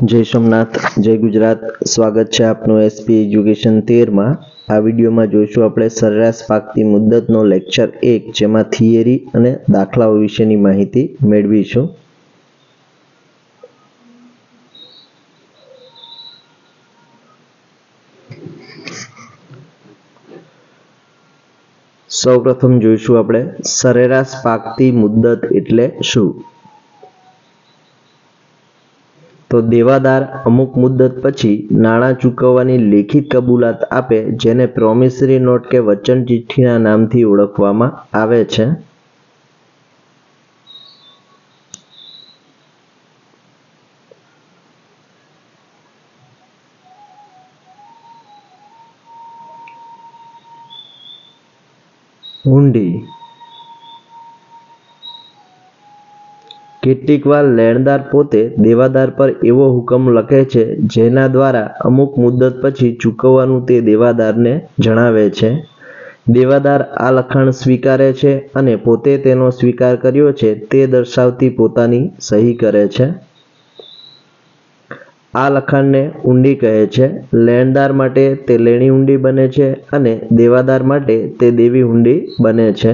જય સોમનાથ, જય ગુજરાત. સ્વાગત છે આપનું એસપી એજ્યુકેશન તેરમાં. આ વિડીયોમાં જોઈશું આપણે સરેરાશ પાકતી મુદ્દતનો લેક્ચર એક, જેમાં થિયરી અને દાખલાઓ વિશેની માહિતી મેળવીશું. સૌપ્રથમ જોઈશું આપણે સરેરાશ પાકતી મુદ્દત એટલે શું? તો દેવાદાર અમુક મુદ્દત પછી નાણાં ચૂકવવાની લેખિત કબૂલાત આપે, જેને પ્રોમિસરી નોટ કે વચન ચિઠ્ઠીના નામથી ઓળખવામાં આવે છે. હુંડી કેટલીક વાર લેણદાર પોતે દેવાદાર પર એવો હુકમ લખે છે, જેના દ્વારા અમુક મુદ્દત પછી ચૂકવવાનું તે દેવાદારને જણાવે છે. દેવાદાર આ લખાણ સ્વીકારે છે અને પોતે તેનો સ્વીકાર કર્યો છે તે દર્શાવતી પોતાની સહી કરે છે. આ લખાણને ઊંડી કહે છે, લેણદાર માટે તે લેણી ઊંડી બને છે અને દેવાદાર માટે તે દેવી ઊંડી બને છે.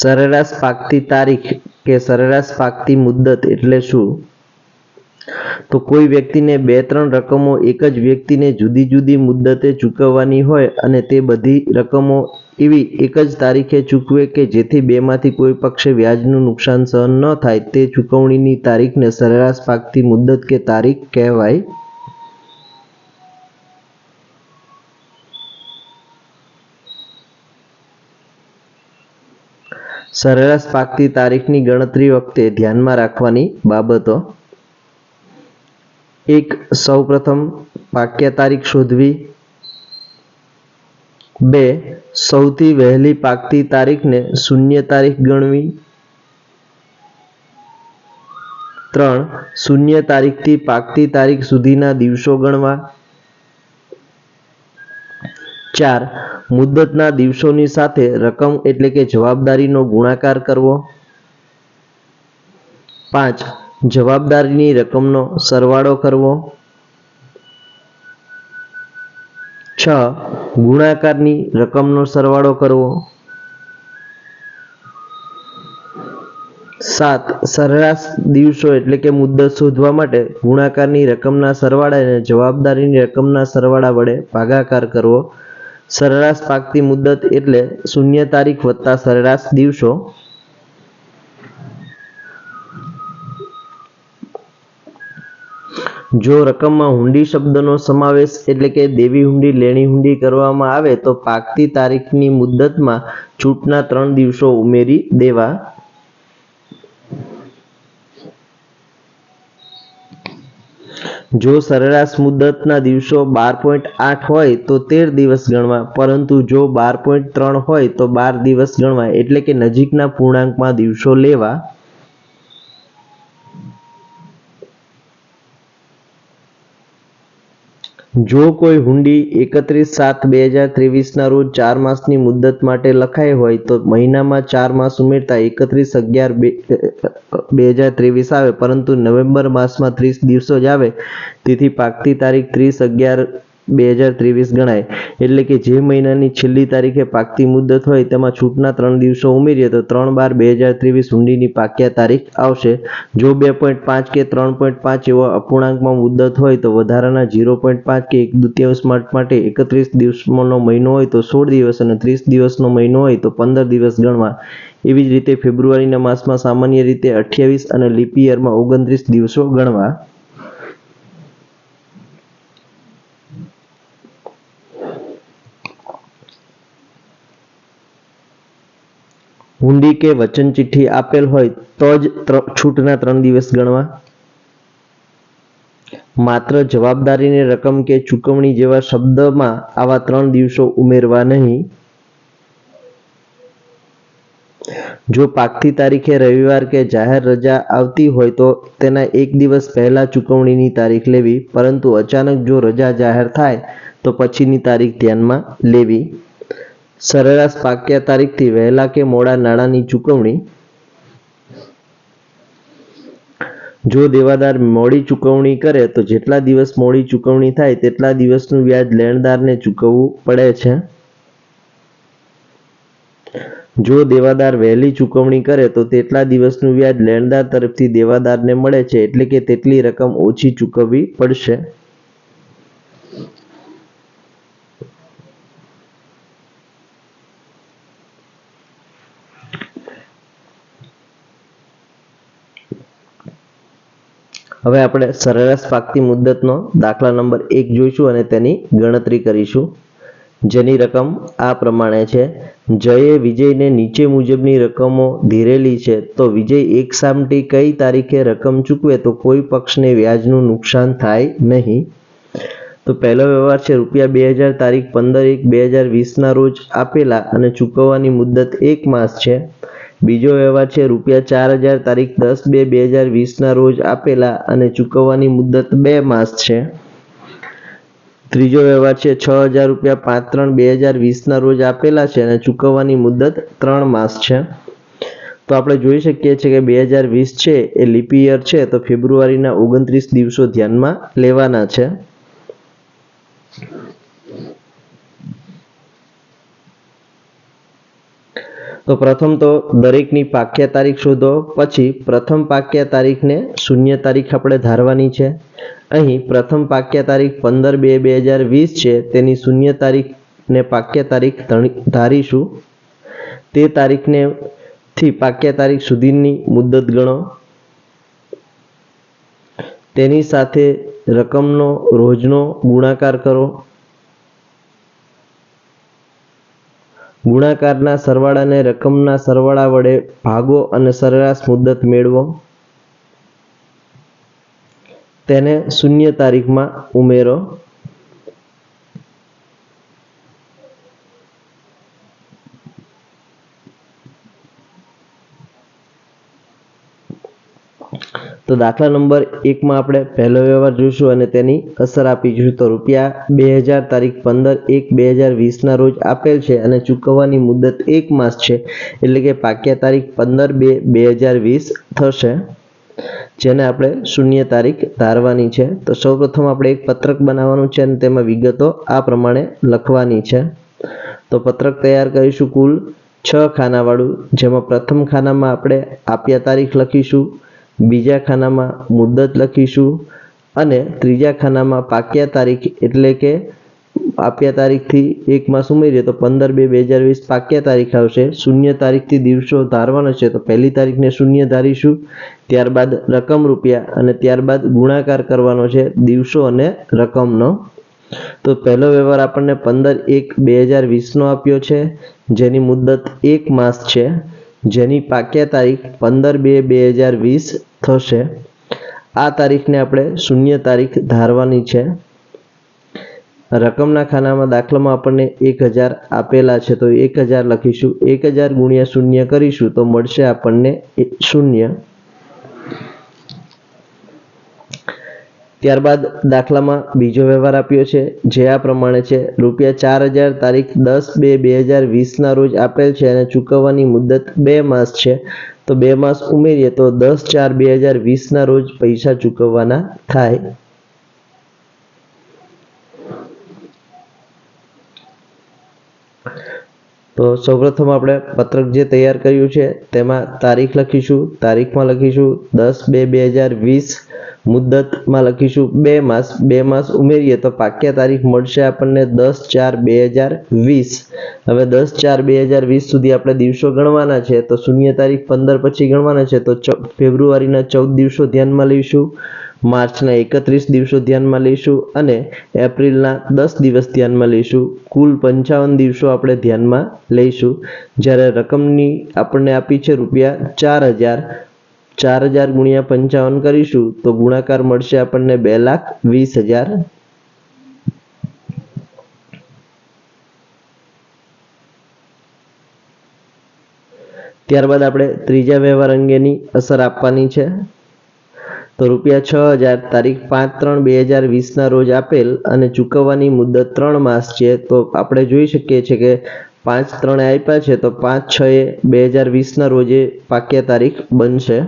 સરેરાશ પાકતી તારીખ કે સરેરાશ પાકતી મુદ્દત એટલે શું? તો કોઈ વ્યક્તિને બે ત્રણ રકમો એક જ વ્યક્તિને જુદી જુદી મુદ્દતે ચૂકવવાની હોય અને તે બધી રકમો એવી એક જ તારીખે ચૂકવે કે જેથી બેમાંથી કોઈ પક્ષે વ્યાજનું નુકસાન સહન ન થાય, તે ચૂકવણીની તારીખને સરેરાશ પાકતી મુદ્દત કે તારીખ કહેવાય. સરેરાશ પાકતી તારીખની ગણતરી વખતે ધ્યાનમાં રાખવાની બાબતો. એક, સૌપ્રથમ પાક્યા તારીખ શોધવી. બે, સૌથી વહેલી પાકતી તારીખને શૂન્ય તારીખ ગણવી. ત્રણ, શૂન્ય તારીખથી પાકતી તારીખ સુધીના દિવસો ગણવા. ચાર, મુદ્દતના દિવસોની સાથે રકમ એટલે કે જવાબદારીનો ગુણાકાર કરવો. પાંચ, જવાબદારીની રકમનો સરવાળો કરવો. છ, ગુણાકારની રકમનો સરવાળો કરવો. સાત, સરેરાશ દિવસો એટલે કે મુદ્દત શોધવા માટે ગુણાકારની રકમના સરવાળાને જવાબદારીની રકમના સરવાળા વડે ભાગાકાર કરવો. સરેરાશ પાકતી મુદત એટલે શૂન્ય તારીખ વત્તા સરેરાશ દિવસો. જો રકમમાં હુંડી શબ્દનો સમાવેશ એટલે કે દેવી હુંડી, લેણી હુંડી કરવામાં આવે તો પાકતી તારીખની મુદતમાં છૂટના ત્રણ દિવસો ઉમેરી દેવા જો સરેરાશ મુદતના દિવસો બાર પોઈન્ટ આઠ હોય તો તેર દિવસ ગણવા, પરંતુ જો બાર પોઈન્ટ ત્રણ હોય તો બાર દિવસ ગણવા, એટલે કે નજીકના પૂર્ણાંકમાં દિવસો લેવા. જો કોઈ હુંડી એકત્રીસ સાત બે હજાર ત્રેવીસના રોજ ચાર માસની મુદ્દત માટે લખાઈ હોય તો મહિનામાં ચાર માસ ઉમેરતા એકત્રીસ અગિયાર બે હજાર ત્રેવીસ આવે, પરંતુ નવેમ્બર માસમાં ત્રીસ દિવસો જ આવે. તેથી પાકતી તારીખ ત્રીસ અગિયાર બે હજાર ત્રેવીસ ગણાય. એટલે કે જે મહિનાની છેલ્લી તારીખે પાકતી મુદ્દત હોય તેમાં છૂટના ત્રણ દિવસો ઉમેરીએ તો ત્રણ બાર બે હજાર ત્રેવીસ હુંડીની પાક્યા તારીખ આવશે. જો બે પોઈન્ટ પાંચ કે ત્રણ પોઈન્ટ પાંચ એવા અપૂર્ણાંકમાં મુદ્દત હોય તો વધારાના ઝીરો પોઈન્ટ પાંચ કે એક દુત્યાંશ માટે એકત્રીસ દિવસનો મહિનો હોય તો સોળ દિવસ અને ત્રીસ દિવસનો મહિનો હોય તો પંદર દિવસ ગણવા. એવી જ રીતે ફેબ્રુઆરીના માસમાં સામાન્ય રીતે અઠ્યાવીસ અને લીપ યરમાં ઓગણત્રીસ દિવસો ગણવા. હુંડી કે વચન ચિઠ્ઠી આપેલ હોય તો જ છૂટના ત્રણ દિવસ ગણવા? માત્ર જવાબદારીની રકમ કે ચૂકવણી જેવા શબ્દમાં આવા ત્રણ દિવસો ઉમેરવા નહીં. જો પાકતી તારીખે રવિવાર કે જાહેર રજા આવતી હોય તો તેના એક દિવસ પહેલા ચૂકવણીની તારીખ લેવી, પરંતુ અચાનક જો રજા જાહેર થાય તો પછીની તારીખ ધ્યાનમાં લેવી. સરેરાશ પાક્યા તારીખથી વહેલા કે મોડા નાણાંની ચૂકવણી? જો દેવાદાર મોડી ચૂકવણી કરે, તો જેટલા દિવસ મોડી ચૂકવણી થાય, તેટલા દિવસનું વ્યાજ લેણદારને ચૂકવવું પડે છે. જો દેવાદાર વહેલી ચૂકવણી કરે, તો તેટલા દિવસનું વ્યાજ લેણદાર તરફથી દેવાદારને મળે છે, એટલે કે તેટલી રકમ ઓછી ચૂકવવી પડશે. હવે આપણે સરેરાશ પાકતી મુદ્દતનો દાખલા નંબર એક જોઈશું અને તેની ગણતરી કરીશું. જેની રકમ આ પ્રમાણે છે. જયે વિજયને નીચે મુજબની રકમો ધીરેલી છે તો વિજય એક સામટી કઈ તારીખે રકમ ચૂકવે તો કોઈ પક્ષને વ્યાજનું નુકસાન થાય નહીં. તો પહેલો વ્યવહાર છે રૂપિયા બે હજાર તારીખ પંદર એક બે હજાર વીસના રોજ આપેલા અને ચૂકવવાની મુદ્દત એક માસ છે. બીજો વ્યવહાર છે, રૂપિયા ચાર હજાર તારીખ દસ બે બે હજાર વીસના રોજ આપેલા અને ચૂકવવાની મુદ્દત બે માસ છે. ત્રીજો વ્યવહાર છે, છ હજાર રૂપિયા પાંચ ત્રણ બે હજાર વીસના રોજ આપેલા છે અને ચૂકવવાની મુદ્દત ત્રણ માસ છે. તો આપણે જોઈ શકીએ છીએ કે બે હજાર વીસ છે, એ લિપિયર છે, તો ફેબ્રુઆરીના ઓગણત્રીસ દિવસો ધ્યાનમાં લેવાના છે. તો પ્રથમ તો દરેકની પાક્યા તારીખ શોધો, પછી પ્રથમ પાક્ય તારીખને શૂન્ય તારીખ આપણે ધારવાની છે. અહીં પ્રથમ પાક્ય તારીખ પંદર બે બે હજાર વીસ છે, તેની શૂન્ય તારીખને પાક્યા તારીખ ધારીશું. તે તારીખને થી પાક્ય તારીખ સુધીની મુદત ગણો. તેની સાથે રકમનો રોજનો ગુણાકાર કરો. ગુણાકારના સરવાળાને રકમના સરવાળા વડે ભાગો અને સરેરાશ મુદ્દત મેળવો. તેને શૂન્ય તારીખમાં ઉમેરો. તો દાખલા નંબર એકમાં આપણે પહેલો વ્યવહાર જોઈશું અને તેની અસર આપીશું તો રૂપિયા બે હજાર તારીખ પંદર એક બે હજાર વીસના રોજ આપેલ છે અને ચૂકવવાની મુદત એક માસ છે. એટલે કે પાક્યા તારીખ પંદર બે બે હજાર વીસ થશે. જેને આપણે શૂન્ય તારીખ ધારવાની છે. તો સૌપ્રથમ આપણે એક પત્રક બનાવવાનું છે અને તેમાં વિગતો આ પ્રમાણે લખવાની છે. તો પત્રક તૈયાર કરીશું કુલ છ ખાનાવાળું. જેમાં પ્રથમ ખાનામાં આપણે આપ્યા તારીખ લખીશું. બીજા ખાનામાં મુદ્દત લખીશું અને ત્રીજા ખાનામાં પાક્યા તારીખ એટલે કે આપ્યા તારીખથી એક માસ ઉમેરીએ તો પંદર બે બે હજાર વીસ પાક્યા તારીખ આવશે. શૂન્ય તારીખથી દિવસો ધારવાનો છે તો પહેલી તારીખને શૂન્ય ધારીશું. ત્યારબાદ રકમ રૂપિયા અને ત્યારબાદ ગુણાકાર કરવાનો છે દિવસો અને રકમનો. તો પહેલો વ્યવહાર આપણને પંદર એક બે હજાર વીસનો આપ્યો છે. જેની મુદ્દત એક માસ છે. જેની પાક્યા તારીખ પંદર બે બે હજાર વીસ થશે. આ તારીખને આપણે શૂન્ય તારીખ ધારવાની છે. રકમના ખાનામાં દાખલામાં આપણને એક હજાર આપેલા છે, તો એક હજાર લખીશું. એક હજાર ગુણ્યા શૂન્ય કરીશું, તો મળશે આપણને શૂન્ય. ત્યારબાદ દાખલામાં બીજો વ્યવહાર આપ્યો છે, જે આ પ્રમાણે છે. રૂપિયા ચાર હજાર તારીખ દસ બે બે હજાર વીસના રોજ આપેલ છે અને ચૂકવવાની મુદત બે માસ છે. તો બે માસ ઉમેરીએ તો દસ ચાર બે હજાર વીસના રોજ પૈસા ચૂકવવાના થાય. તો સૌપ્રથમ આપણે પત્રક જે તૈયાર કર્યું છે, તેમાં તારીખ લખીશું. તારીખમાં લખીશું દસ બે બે હજાર વીસ મુદ્દતમાં લખીશું, બે માસ બે માસ ઉમેરીએ તો પાક્યા તારીખ મળશે આપણને દસ ચાર બે હજાર વીસ. હવે દસ ચાર બે હજાર વીસ સુધી આપણે દિવસો ગણવાના છે, તો શૂન્ય તારીખ પંદર પછી ગણવાના છે, તો ફેબ્રુઆરીના ચૌદ દિવસો ધ્યાનમાં લઈશું, માર્ચના એકત્રીસ દિવસો ધ્યાનમાં લઈશું અને એપ્રિલના દસ દિવસ ધ્યાનમાં લઈશું. કુલ પંચાવન દિવસો આપણે ધ્યાનમાં લઈશું. જ્યારે રકમની આપણને આપી છે રૂપિયા ચાર હજાર ચાર હજાર ગુણ્યા પંચાવન કરીશું, તો ગુણાકાર મળશે આપણને બે લાખ વીસ હજાર. ત્યારબાદ આપણે ત્રીજા વ્યવહાર અંગેની અસર આપવાની છે. તો રૂપિયા છ હજાર, તારીખ પાંચ ત્રણ બે હજાર વીસના રોજ આપેલ અને ચૂકવવાની મુદત ત્રણ માસ છે, તો આપણે જોઈ શકીએ છીએ કે પાંચ ત્રણે આપ્યા છે, તો પાંચ છ એ બે હજાર વીસના રોજે પાક્યા તારીખ બનશે.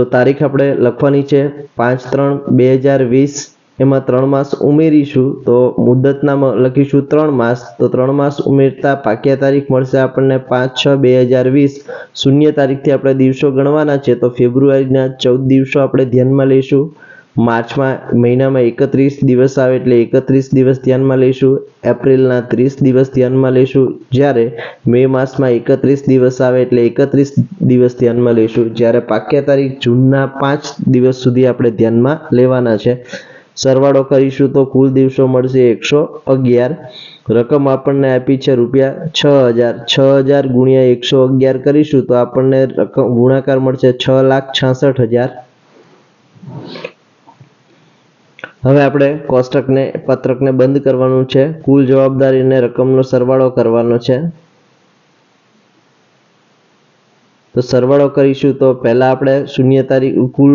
તો તારીખ આપણે લખવાની છે પાંચ ત્રણ બે હજાર વીસ. એમાં ત્રણ માસ ઉમેરીશું તો મુદતનામાં લખીશું ત્રણ માસ. તો ત્રણ માસ ઉમેરતા પાક્યા તારીખ મળશે આપણને પાંચ છ બે હજાર વીસ. શૂન્ય તારીખથી આપણે દિવસો ગણવાના છે તો ફેબ્રુઆરીના ચૌદ દિવસો આપણે ધ્યાનમાં લઈશું. માર્ચમાં મહિનામાં એકત્રીસ દિવસ આવે એટલે એકત્રીસ દિવસ ધ્યાનમાં લઈશું, એપ્રિલના ત્રીસ દિવસ ધ્યાનમાં લઈશું, જ્યારે મે માસમાં એકત્રીસ દિવસ આવે એટલે એકત્રીસ દિવસ ધ્યાનમાં લઈશું, જ્યારે પાક્યા તારીખ જૂનના પાંચ દિવસ સુધી આપણે ધ્યાનમાં લેવાના છે. સરવાળો કરીશું તો કુલ દિવસો મળશે એકસો અગિયાર. રકમ આપણને આપી છે રૂપિયા છ હજાર. છ હજાર ગુણ્યા એકસો અગિયાર કરીશું તો આપણને રકમ ગુણાકાર મળશે છ લાખ છાસઠ હજાર. હવે આપણે કોષ્ટકને, પત્રકને બંધ કરવાનું છે. કુલ જવાબદારીને રકમનો સરવાળો કરવાનો છે. તો સરવાળો કરીશું તો પહેલા આપણે શૂન્ય તારીખ કુલ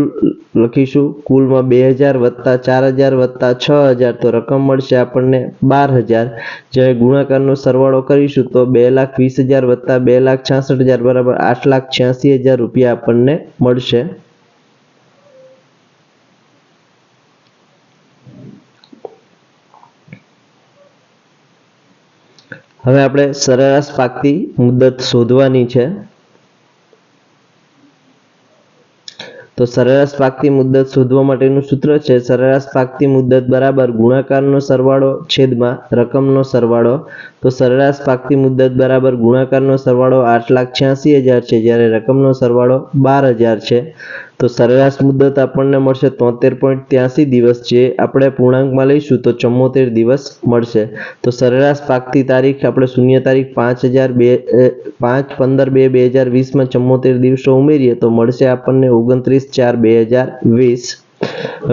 લખીશું. કુલમાં બે હજાર વત્તા ચાર હજાર વત્તા છ હજાર તો રકમ મળશે આપણને બાર હજાર. જ્યારે ગુણાકારનો સરવાળો કરીશું તો બે લાખ વીસ હજાર વત્તા બે લાખ છાસઠ હજાર બરાબર આઠ લાખ છ્યાસી હજાર રૂપિયા આપણને મળશે. હવે આપણે સરેરાશ પાકતી મુદત શોધવાની છે. તો સરેરાશ પાકતી મુદત શોધવા માટેનું સૂત્ર છે, સરેરાશ પાકતી મુદત બરાબર ગુણાકારનો સરવાળો છેદમાં રકમનો સરવાળો. તો સરેરાશ પાકતી મુદત બરાબર ગુણાકારનો સરવાળો આઠ લાખ છ્યાસી હજાર છે, જ્યારે રકમનો સરવાળો બાર હજાર છે. તો સરેરાશ મુદત આપણને મળશે તોતેર પોઈન્ટ ત્યાસી દિવસ જે આપણે પૂર્ણાંકમાં લઈશું તો ચુમ્મોતેર દિવસ મળશે. તો સરેરાશ પાકતી તારીખ આપણે શૂન્ય તારીખ પાંચ હજાર બે પાંચ પંદર બે બે હજાર વીસમાં ચુમ્મોતેર દિવસો ઉમેરીએ તો મળશે આપણને ઓગણત્રીસ ચાર બે હજાર વીસ.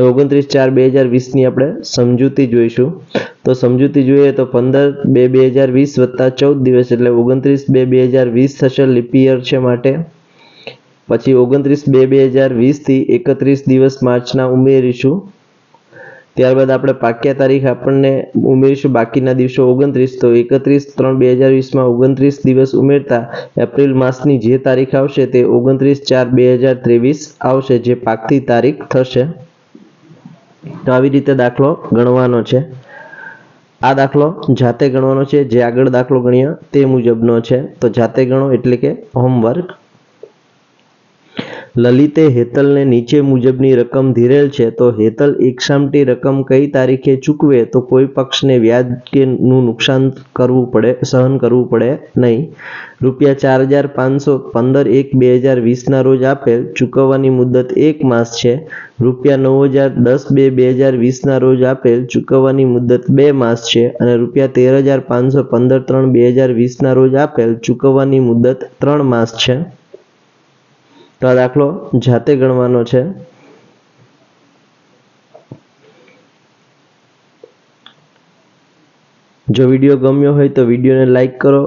ઓગણત્રીસ ચાર બે હજાર વીસની આપણે સમજૂતી જોઈશું. તો સમજૂતી જોઈએ તો પંદર બે બે હજાર વીસ વત્તા ચૌદ દિવસ એટલે ઓગણત્રીસ બે બે હજાર વીસ થશે લિપિયર છે માટે. પછી ઓગણત્રીસ બે બે હજાર વીસથી એકત્રીસ દિવસ માર્ચના ઉમેરીશું. ત્યારબાદ આપણે પાક્યા તારીખ આપણને ઉમેરીશું બાકીના દિવસો ઓગણત્રીસ. તો એકત્રીસ ત્રણ બે હજાર વીસમાં ઓગણત્રીસ દિવસ ઉમેરતા એપ્રિલ માસની જે તારીખ આવશે તે ઓગણત્રીસ ચાર બે હજાર ત્રેવીસ આવશે, જે પાકતી તારીખ થશે. તો આવી રીતે દાખલો ગણવાનો છે. આ દાખલો જાતે ગણવાનો છે, જે આગળ દાખલો ગણ્યો તે મુજબનો છે. તો જાતે ગણો એટલે કે હોમવર્ક લલિતે હેતલને નીચે મુજબની રકમ ધીરેલ છે, તો હેતલ એકસામટી રકમ કઈ તારીખે ચૂકવે, તો કોઈ પક્ષને વ્યાજ કે નું નુકસાન કરવું પડે, સહન કરવું પડે નહીં. રૂપિયા ચાર હજાર પાંચસો પંદર એક બે હજાર વીસના રોજ આપેલ ચૂકવવાની મુદત એક માસ છે. રૂપિયા નવ હજાર દસ બે બે હજાર વીસના રોજ આપેલ ચૂકવવાની મુદત બે માસ છે અને રૂપિયા તેર હજાર પાંચસો પંદર ત્રણ બે હજાર વીસના રોજ આપેલ ચૂકવવાની મુદત ત્રણ માસ છે. તો આ દાખલો જાતે ગણવાનો છે. જો વીડિયો ગમ્યો હોય તો વિડીયોને લાઈક કરો,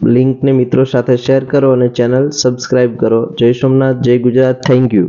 લિંકને મિત્રો સાથે શેર કરો અને ચેનલ સબસ્ક્રાઈબ કરો. જય સોમનાથ, જય ગુજરાત, થેન્ક યુ.